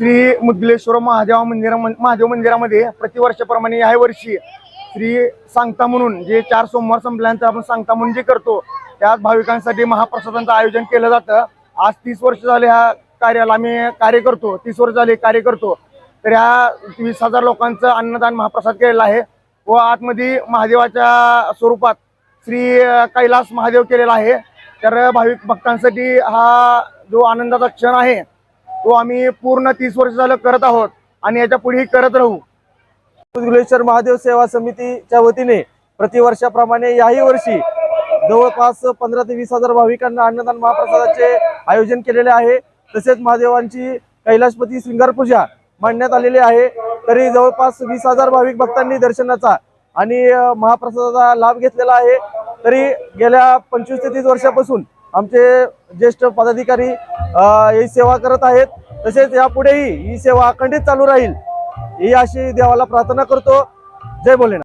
श्री मुद्गलेश्वर महादेव मंदिरा महादेव मंदिरामध्ये प्रतिवर्षाप्रमाणे या वर्षी श्री सांगता म्हणून जे चार सोमवार संपल्यानंतर आपण सांगता म्हणून जे करतो त्यात भाविकांसाठी महाप्रसादांचं आयोजन केलं जातं. आज तीस वर्ष झाले ह्या कार्याला आम्ही कार्य करतो. तीस वर्ष झाले कार्य करतो. तर ह्या वीस हजार लोकांचं अन्नदान महाप्रसाद केलेला आहे व आतमध्ये महादेवाच्या स्वरूपात श्री कैलास महादेव केलेला आहे. तर भाविक भक्तांसाठी हा जो आनंदाचा क्षण आहे तो आम्ही पूर्ण तीस वर्ष झालं करत आहोत आणि याच्या पुढेही करत राहू. गुलेश्वर महादेव सेवा समितीच्या वतीने प्रतिवर्षाप्रमाणे याही वर्षी जवळपास पंधरा ते वीस हजार भाविकांना अन्नदान महाप्रसादाचे आयोजन केलेले आहे. तसेच महादेवांची कैलाशपती शृंगार पूजा मांडण्यात आलेली आहे. तरी जवळपास वीस हजार भाविक भक्तांनी दर्शनाचा आणि महाप्रसादाचा लाभ घेतलेला आहे. तरी गेल्या पंचवीस ते तीस वर्षापासून आमचे ज्येष्ठ पदाधिकारी ही सेवा करत आहेत. तसेच यापुढेही ही सेवा अखंडित चालू राहील ही अशी देवाला प्रार्थना करतो. जय भोलेनाथ.